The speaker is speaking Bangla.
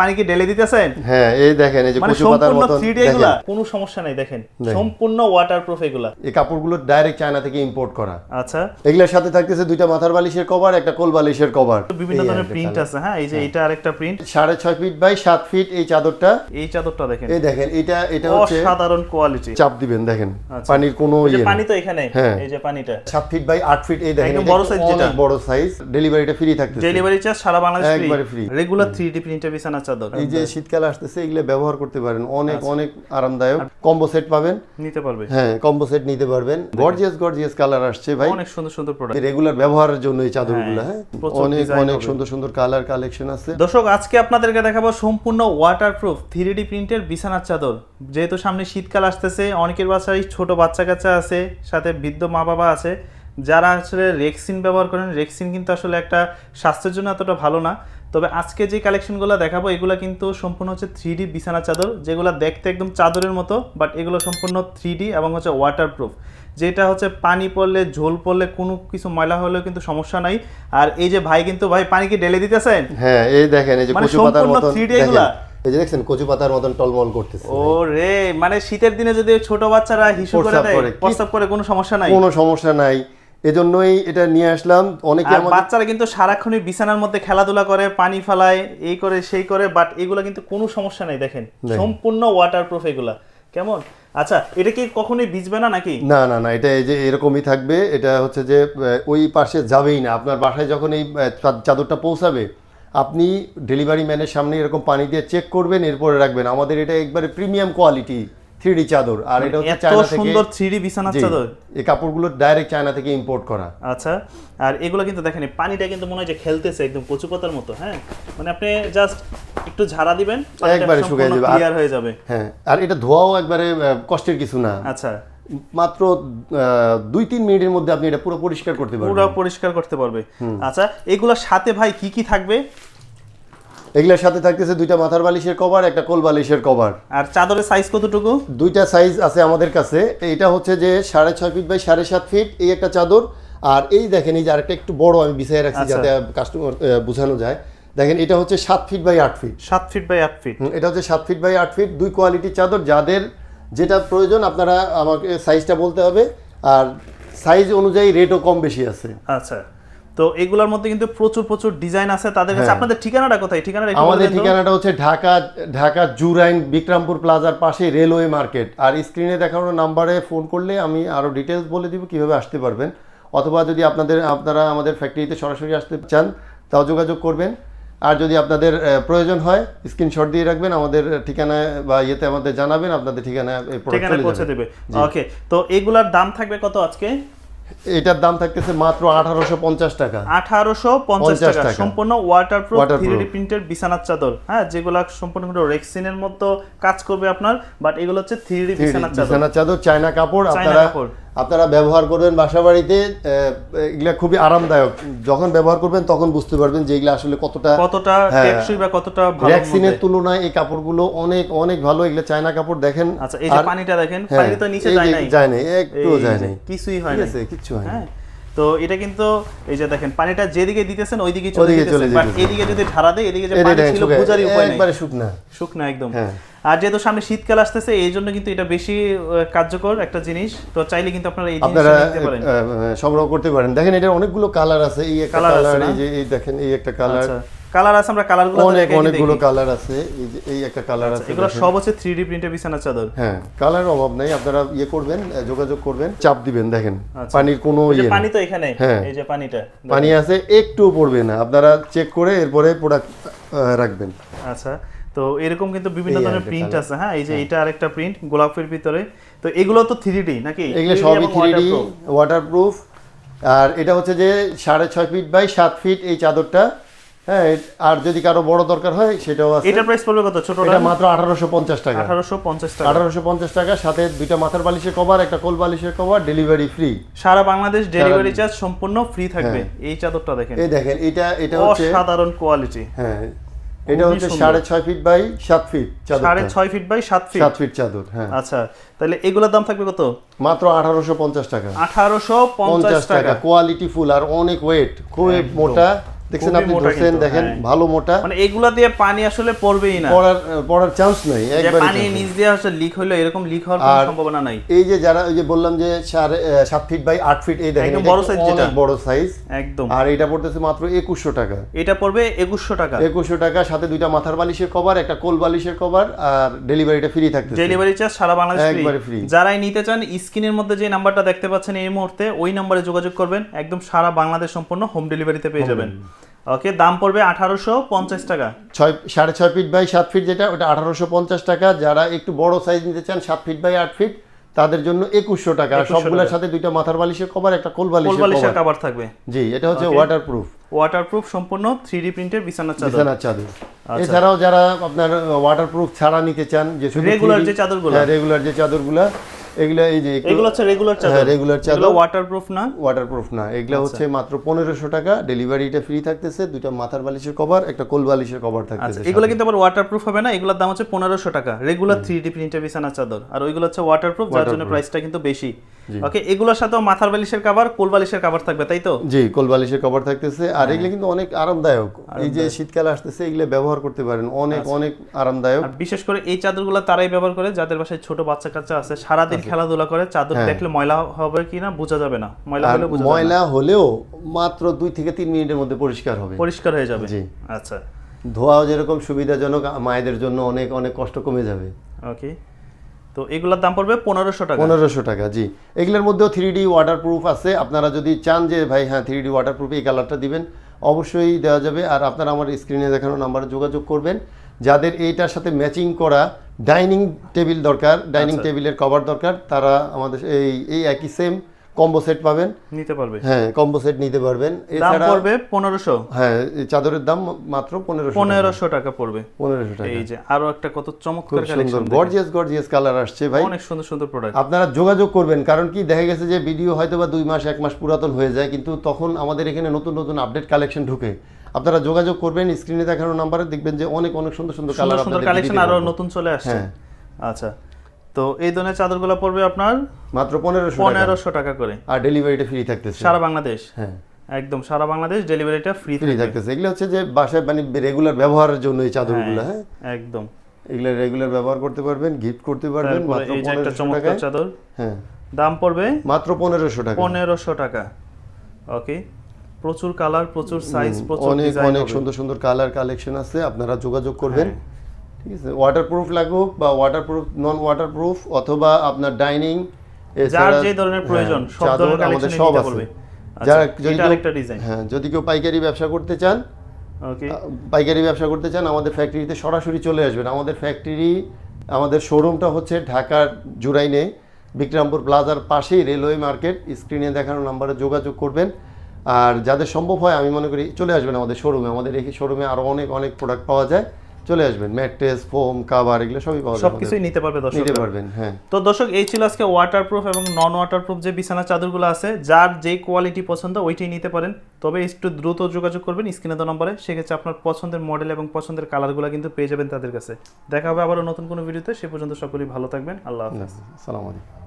পানি কি ঢেলে দিতেছেন? হ্যাঁ এই দেখেন এই যে মানে কচু পাতার মতন এগুলা? কোনো সমস্যা নাই দেখেন। সম্পূর্ণ ওয়াটারপ্রুফ এগুলা। এই কাপড়গুলো ডাইরেক্ট চায়না থেকে ইম্পোর্ট করা। আচ্ছা। এগুলোর সাথে থাকতেছে দুইটা মাথার বালিশের কভার একটা কোল বালিশের কভার বিভিন্ন ধরনের প্রিন্ট আছে হ্যাঁ? এই যে এটা আরেকটা প্রিন্ট সাড়ে ছয় ফিট বাই সাত ফিট এই চাদরটা। এই চাদরটা দেখেন। এই দেখেন এটা এটা হচ্ছে অসাধারণ কোয়ালিটি চাপ দিবেন দেখেন। আচ্ছা। পানির কোনো ইয়ে পানি তো এখানে হ্যাঁ। এই যে পানিটা। সাত ফিট বাই আট ফিট এই দেখেন বড় size যেটা। বড় সাইজ ডেলিভারিটা ফ্রি থাকতেছে। ডেলিভারি চার্জ সারা বাংলাদেশ ফ্রি। রেগুলার 3D প্রিন্টের বিছানা চাদর। এই যে শীতকাল আসতেছে এগুলো ব্যবহার করতে পারেন। অনেক আচ্ছা। অনেক আরামদায়ক। কম্বো সেট পাবেন। নিতে পারবে। হ্যাঁ কম্বো সেট নিতে পারবেন। গর্জিয়াস গর্জিয়াস কালার আসছে ভাই। অনেক সুন্দর সুন্দর প্রোডাক্ট রেগুলার ব্যবহারের জন্য এই চাদরগুলো হ্যাঁ, হ্যাঁ। অনেক অনেক সুন্দর সুন্দর কালার কালেকশন আছে। দর্শক আজকে আপনাদেরকে দেখাবো সম্পূর্ণ ওয়াটারপ্রুফ থ্রি ডি প্রিন্টের বিছানার চাদর। যেহেতু সামনে শীতকাল আসতেছে অনেকের বাসায় ছোট বাচ্চা কাচ্চা আছে সাথে বৃদ্ধ মা বাবা আছে। যারা আসলে রেক্সিন ব্যবহার করেন রেক্সিন কিন্তু আসলে একটা স্বাস্থ্যের জন্য এতটা ভালো না। তবে আজকে যে কালেকশনগুলো দেখাবো এগুলো কিন্তু সম্পূর্ণ হচ্ছে থ্রি বিছানা চাদর যেগুলো দেখতে একদম চাদরের মতো বাট এগুলো সম্পূর্ণ থ্রি এবং হচ্ছে ওয়াটারপ্রুফ যেটা হচ্ছে পানি পড়লে ঝোল পড়লে কোনো কিছু ময়লা হলেও কিন্তু সমস্যা নাই। আর এই যে ভাই কিন্তু ভাই পানি কি ঢেলে দিতেছেন? হ্যাঁ এই দেখেন এই যে কচু পাতার সম্পূর্ণ মতন 3D দেখেন এগুলা? এই যে দেখছেন কচু পাতার মতন টলমল করতেছে। ও রে মানে শীতের দিনে যদি ছোট বাচ্চারা হিসু করে দেয় প্রস্তাব করে কোনো সমস্যা নাই? কোনো সমস্যা নাই। এজন্যই এটা নিয়ে আসলাম। অনেকে বাচ্চারা কিন্তু সারাক্ষণই বিছানার মধ্যে খেলাধুলা করে পানি ফেলায় এই করে সেই করে বাট এগুলো কিন্তু কোনো সমস্যা নেই দেখেন। সম্পূর্ণ ওয়াটারপ্রুফ এগুলা। কেমন? আচ্ছা এটা কি কখনোই ভিজবে না নাকি? না না না এটা এই যে এরকমই থাকবে। এটা হচ্ছে যে ওই পাশে যাবেই না। আপনার বাসায় যখন এই চাদরটা পৌঁছাবে আপনি ডেলিভারি ম্যানের সামনে এরকম পানি দিয়ে চেক করবেন এরপরে রাখবেন। আমাদের এটা একবারে প্রিমিয়াম কোয়ালিটি থ্রি চাদর আর এটা হচ্ছে চায়না থেকে সুন্দর থ্রি বিছানার চাদর? এই কাপড়গুলো ডাইরেক্ট চায়না থেকে ইম্পোর্ট করা। আচ্ছা আর এগুলো কিন্তু দেখেন পানিটা কিন্তু মনে হয় যে খেলতেছে একদম কচু পাতার মতো হ্যাঁ? মানে আপনি জাস্ট একটু ঝাড়া দিবেন একবারে শুকায় যাবে। ক্লিয়ার হয়ে যাবে। হ্যাঁ আর এটা ধোয়াও একবারে কষ্টের কিছু না। আচ্ছা। মাত্র দুই তিন মিনিটের মধ্যে আপনি এটা পুরো পরিষ্কার করতে পারবেন। পুরো পরিষ্কার করতে পারবে। আচ্ছা এগুলোর সাথে ভাই কি কি থাকবে? এগুলোর সাথে থাকতেছে দুইটা মাথার বালিশের কভার একটা কোল বালিশের কভার। আর চাদরের সাইজ কতটুকু? দুইটা সাইজ আছে আমাদের কাছে। এটা হচ্ছে যে সাড়ে ছয় ফিট বাই সাড়ে সাত ফিট এই একটা চাদর। আর এই দেখেন এই যে আরেকটা একটু বড় আমি বিছাই রাখছি আচ্ছা। যাতে কাস্টমার বোঝানো যায়। দেখেন এটা হচ্ছে সাত ফিট বাই আট ফিট সাত ফিট বাই আট ফিট এটা হচ্ছে সাত ফিট বাই আট ফিট দুই কোয়ালিটির চাদর। যাদের যেটা প্রয়োজন আপনারা আমাকে সাইজটা বলতে হবে। আর সাইজ অনুযায়ী রেটও কম বেশি আছে। আচ্ছা। তো এগুলোর মধ্যে কিন্তু প্রচুর প্রচুর ডিজাইন আছে। তাদের কাছে হ্যাঁ। আপনাদের ঠিকানাটা কোথায়? ঠিকানাটা আমাদের ঠিকানাটা হচ্ছে ঢাকা ঢাকা জুরাইন বিক্রমপুর প্লাজার পাশে রেলওয়ে মার্কেট। আর স্ক্রিনে দেখানো নাম্বারে ফোন করলে আমি আরও ডিটেলস বলে দিব কীভাবে আসতে পারবেন। অথবা যদি আপনাদের আপনারা আমাদের ফ্যাক্টরিতে সরাসরি আসতে চান তাও যোগাযোগ করবেন। আর যদি আপনাদের প্রয়োজন হয় স্ক্রিনশট দিয়ে রাখবেন আমাদের ঠিকানায় বা ইয়েতে আমাদের জানাবেন আপনাদের ঠিকানায় চলে পৌঁছে দেবে। ওকে তো এগুলার দাম থাকবে কত আজকে? এটার দাম থাকতেছে মাত্র আঠারোশো পঞ্চাশ টাকা। আঠারোশো পঞ্চাশ টাকা। টাকা। সম্পূর্ণ ওয়াটার প্রুফ থ্রি প্রিন্টের বিছানার চাদর। হ্যাঁ যেগুলো সম্পূর্ণ রেক্সিনের মতো কাজ করবে আপনার বাট এগুলো হচ্ছে থ্রি বিছানার চাদর। বিছানার চাদর চায়না কাপড় আপনারা। আপনারা ব্যবহার করবেন বাসা বাড়িতে এগুলা খুবই আরামদায়ক। যখন ব্যবহার করবেন তখন বুঝতে পারবেন যে এগুলা আসলে কতটা কতটা হ্যাঁ। টেকসই বা কতটা ভালো ভ্যাকসিনের তুলনায় এই কাপড়গুলো অনেক অনেক ভালো। এগুলা চায়না কাপড় দেখেন। আচ্ছা এই যে পানিটা দেখেন হ্যাঁ, পানি তো নিচে যায় নাই। যায় নাই একটু যায় নাই। কিছুই হয় না কিছু হয় না হ্যাঁ তো এটা কিন্তু এই যে দেখেন পানিটা যেদিকে দিতেছেন ওইদিকে চলে যেতেছে বাট এদিকে যদি ধারা দেয় এদিকে যে পানি ছিল বোঝারই উপায় নেই। একবারে শুকনা। শুকনো একদম। হ্যাঁ। আর যেহেতু সামনে শীতকাল আসতেছে এই জন্য কিন্তু এটা বেশি কার্যকর একটা জিনিস। তো চাইলে কিন্তু আপনারা এই জিনিসটা নিতে পারেন। সংগ্রহ করতে পারেন। দেখেন এটার অনেকগুলো কালার আছে। এই একটা কালার এই যে এই দেখেন এই একটা কালার আচ্ছা। কালার আছে আমরা কালারগুলো অনেক অনেকগুলো কালার আছে। এই যে এই একটা কালার আছে এগুলো সব হচ্ছে থ্রি ডি প্রিন্টের বিছানা চাদর? হ্যাঁ কালার অভাব নাই। আপনারা ইয়ে করবেন যোগাযোগ করবেন চাপ দিবেন দেখেন। আচ্ছা। পানির কোনো ইয়ে পানি তো এখানে হ্যাঁ। এই যে পানিটা পানি আছে একটুও পড়বে না। আপনারা চেক করে এরপরে প্রোডাক্ট রাখবেন। আচ্ছা। তো এরকম কিন্তু বিভিন্ন ধরনের প্রিন্ট আছে হ্যাঁ? এই যে এটা আরেকটা প্রিন্ট গোলাপের ভিতরে। তো এগুলো তো থ্রি ডি নাকি? এগুলো 3D সবই থ্রি ডি। ওয়াটারপ্রুফ আর এটা হচ্ছে যে সাড়ে ছয় ফিট বাই সাত ফিট এই চাদরটা হ্যাঁ? আর যদি কারও বড় দরকার হয় সেটাও আছে। এটার প্রাইস পড়বে কত? ছোটটা? এটা মাত্র আঠারোশো পঞ্চাশ টাকা। আঠারোশো পঞ্চাশ টাকা। আঠারোশো পঞ্চাশ টাকা সাথে দুইটা মাথার বালিশের কভার একটা কোল বালিশের কভার ডেলিভারি ফ্রি সারা বাংলাদেশ ডেলিভারি চার্জ সম্পূর্ণ ফ্রি থাকবে। এই চাদরটা দেখেন। এই দেখেন এটা এটা হচ্ছে অসাধারণ কোয়ালিটি হ্যাঁ। এটা হচ্ছে সাড়ে ছয় ফিট বাই সাত ফিট চাদর সাড়ে ছয় ফিট বাই সাত ফিট? সাত ফিট চাদর হ্যাঁ। আচ্ছা তাহলে এগুলোর দাম থাকবে কত? মাত্র আঠারোশো পঞ্চাশ টাকা। আঠারোশো পঞ্চাশ টাকা কোয়ালিটি ফুল আর অনেক ওয়েট খুবই মোটা। দেখছেন আপনি ধরছেন দেখেন হ্যাঁ। ভালো মোটা। মানে এগুলা দিয়ে পানি আসলে পড়বেই না। পড়ার পড়ার চান্স নাই যে একবারই পানি নিচ দিয়ে আসলে লিক হলো এরকম লিক হওয়ার কোনো সম্ভাবনা নাই। এই যে যারা ওই যে বললাম যে সাড়ে আহ, সাত ফিট বাই আট ফিট এই দেখেন একদম বড় size যেটা। বড় সাইজ একদম। আর এটা পড়তেছে মাত্র একুশশো টাকা। এটা পড়বে একুশশো টাকা। একুশশো টাকা সাথে দুইটা মাথার বালিশের কভার একটা কোল বালিশের কভার আর ডেলিভারিটা ফ্রি থাকতেছে। ডেলিভারি চার্জ সারা বাংলাদেশ একবারে ফ্রি। যারাই নিতে চান স্ক্রিনের মধ্যে যে নাম্বারটা দেখতে পাচ্ছেন এই মুহূর্তে ওই নাম্বারে যোগাযোগ করবেন। একদম সারা বাংলাদেশ সম্পূর্ণ হোম ডেলিভারিতে পেয়ে যাবেন। ওকে দাম পড়বে আঠারোশো পঞ্চাশ টাকা। ছয় সাড়ে ছয় ফিট বাই সাত ফিট যেটা ওটা আঠারোশো পঞ্চাশ টাকা। যারা একটু বড় সাইজ নিতে চান সাত ফিট বাই আট ফিট তাদের জন্য একুশশো টাকা। আর 2100 সবগুলোর সাথে দুইটা মাথার বালিশের কভার একটা কোল বালিশের কভার থাকবে। জি এটা হচ্ছে. ওয়াটার প্রুফ ওয়াটারপ্রুফ সম্পূর্ণ থ্রি ডি প্রিন্টের বিছানার চাদর। বিছানার চাদর। আচ্ছা। এছাড়াও যারা আপনার ওয়াটার প্রুফ ছাড়া নিতে চান যে 3D যে চাদরগুলো। হ্যাঁ রেগুলার যে চাদরগুলো এগুলো এই যে এগুলো হচ্ছে রেগুলার চাদর। হ্যাঁ, রেগুলার চাদর। এগুলো ওয়াটারপ্রুফ না? ওয়াটারপ্রুফ না। এগুলো আচ্ছা। হচ্ছে মাত্র পনেরোশো টাকা। ডেলিভারিটা ফ্রি থাকতেছে। দুইটা মাথার বালিশের কভার একটা কোল বালিশের কভার আচ্ছা থাকতেছে এগুলো কিন্তু আবার ওয়াটারপ্রুফ হবে না। এগুলোর দাম হচ্ছে পনেরোশো টাকা। রেগুলার থ্রি ডি প্রিন্টের বিছানা চাদর। আর ওইগুলো হচ্ছে ওয়াটারপ্রুফ যার জন্য প্রাইসটা কিন্তু বেশি। ওকে এগুলোর সাথেও মাথার বালিশের কাবার কোল বালিশের কাবার থাকবে তাই তো? জি কোল বালিশের কভার থাকতেছে। আর হ্যাঁ। এগুলো কিন্তু অনেক আরামদায়ক। এই যে শীতকাল আসতেছে এগুলো ব্যবহার করতে পারেন। অনেক আচ্ছা। অনেক আরামদায়ক। আর বিশেষ করে এই চাদরগুলো তারাই ব্যবহার করে যাদের বাসায় ছোট বাচ্চা কাচ্চা আছে সারাদিন খেলাধুলা করে চাদর দেখলে ময়লা হবে কিনা বোঝা যাবে না। ময়লা হ্যাঁ। হলে বোঝা যাবে ময়লা হলেও মাত্র দুই থেকে তিন মিনিটের মধ্যে পরিষ্কার হবে। পরিষ্কার হয়ে যাবে। জি। আচ্ছা। ধোয়াও যেরকম সুবিধাজনক মায়েদের জন্য অনেক অনেক কষ্ট কমে যাবে। ওকে তো এগুলোর দাম পড়বে পনেরোশো টাকা। পনেরোশো টাকা জি। এগুলোর মধ্যেও থ্রি ডি ওয়াটার প্রুফ আছে। আপনারা যদি চান যে ভাই হ্যাঁ থ্রি ডি ওয়াটার প্রুফ এই কালারটা দিবেন অবশ্যই দেওয়া যাবে। আর আপনারা আমার স্ক্রিনে দেখানো নাম্বারে যোগাযোগ করবেন। যাদের এইটার সাথে ম্যাচিং করা ডাইনিং টেবিল দরকার ডাইনিং। টেবিলের কভার দরকার তারা আমাদের এই এই একই সেম কম্বো সেট পাবেন। নিতে পারবে। হ্যাঁ কম্বো সেট নিতে পারবেন। এছাড়া পড়বে হ্যাঁ এই চাদরের দাম মাত্র টাকা। পড়বে। টাকা। এই যে আরও একটা কত চমৎকার কালেকশন গর্জিয়াস গর্জিয়াস কালার আসছে ভাই। অনেক সুন্দর সুন্দর প্রোডাক্ট আপনারা যোগাযোগ করবেন কারণ কি দেখা গেছে যে ভিডিও হয়তো বা দুই মাস এক মাস পুরাতন হয়ে যায় কিন্তু তখন আমাদের এখানে নতুন নতুন আপডেট কালেকশন ঢুকে। আপনারা যোগাযোগ করবেন স্ক্রিনে দেখানো নাম্বারে দেখবেন যে অনেক অনেক সুন্দর সুন্দর সুন্দর কালার সুন্দর কালেকশন আরও নতুন চলে আসছে। হ্যাঁ। আচ্ছা। তো এই ধরনের চাদরগুলো পড়বে আপনার মাত্র পনেরোশো টাকা। পনেরোশো টাকা করে। আর ডেলিভারিটা ফ্রি থাকতেছে। সারা বাংলাদেশ? হ্যাঁ। একদম সারা বাংলাদেশ ডেলিভারিটা ফ্রি ফ্রি থাকতেছে। এগুলো হচ্ছে যে বাসায় মানে রেগুলার ব্যবহারের জন্য এই চাদরগুলো হ্যাঁ একদম। এগুলো রেগুলার ব্যবহার করতে পারবেন গিফট করতে পারবেন মাত্র এই যে একটা চমৎকার চাদর। হ্যাঁ। দাম পড়বে মাত্র পনেরোশো টাকা। পনেরোশো টাকা। ওকে প্রচুর কালার প্রচুর সাইজ প্রচুর অনেক অনেক সুন্দর সুন্দর কালার কালেকশন আছে আপনারা যোগাযোগ করবেন। ঠিক আছে ওয়াটারপ্রুফ লাগুক বা ওয়াটারপ্রুফ নন ওয়াটারপ্রুফ অথবা আপনার ডাইনিং যার যে ধরনের প্রয়োজন সব ধরনের হ্যাঁ, আমাদের কালেকশন সব আছে। যারা আচ্ছা, যদি আরেকটা ডিজাইন হ্যাঁ যদি কেউ পাইকারি ব্যবসা করতে চান ওকে পাইকারি ব্যবসা করতে চান আমাদের ফ্যাক্টরিতে সরাসরি চলে আসবেন। আমাদের ফ্যাক্টরি আমাদের শোরুমটা হচ্ছে ঢাকার জুরাইনে বিক্রমপুর প্লাজার পাশেই রেলওয়ে মার্কেট। স্ক্রিনে দেখানো নাম্বারে যোগাযোগ করবেন। আর যাদের সম্ভব হয় আমি মনে করি চলে আসবেন আমাদের শোরুমে আমাদের এই শোরুমে আরও অনেক অনেক প্রোডাক্ট পাওয়া যায়। চলে আসবেন ম্যাট্রেস ফোম কাভার এগুলো সবই পাওয়া যায় সবকিছুই নিতে পারবে দর্শক নিতে পারবেন হ্যাঁ। তো দর্শক এই ছিল আজকে ওয়াটারপ্রুফ এবং নন ওয়াটারপ্রুফ যে বিছানা চাদরগুলো আছে যার যে কোয়ালিটি পছন্দ ওইটাই নিতে পারেন। তবে একটু দ্রুত যোগাযোগ করবেন স্ক্রিনে তো নম্বরে সেক্ষেত্রে আপনার পছন্দের মডেল এবং পছন্দের কালারগুলো কিন্তু পেয়ে যাবেন তাদের কাছে। দেখা হবে আবারও নতুন কোনো ভিডিওতে সে পর্যন্ত সকলেই ভালো থাকবেন আল্লাহ হাফেজ। সালাম আলাইকুম।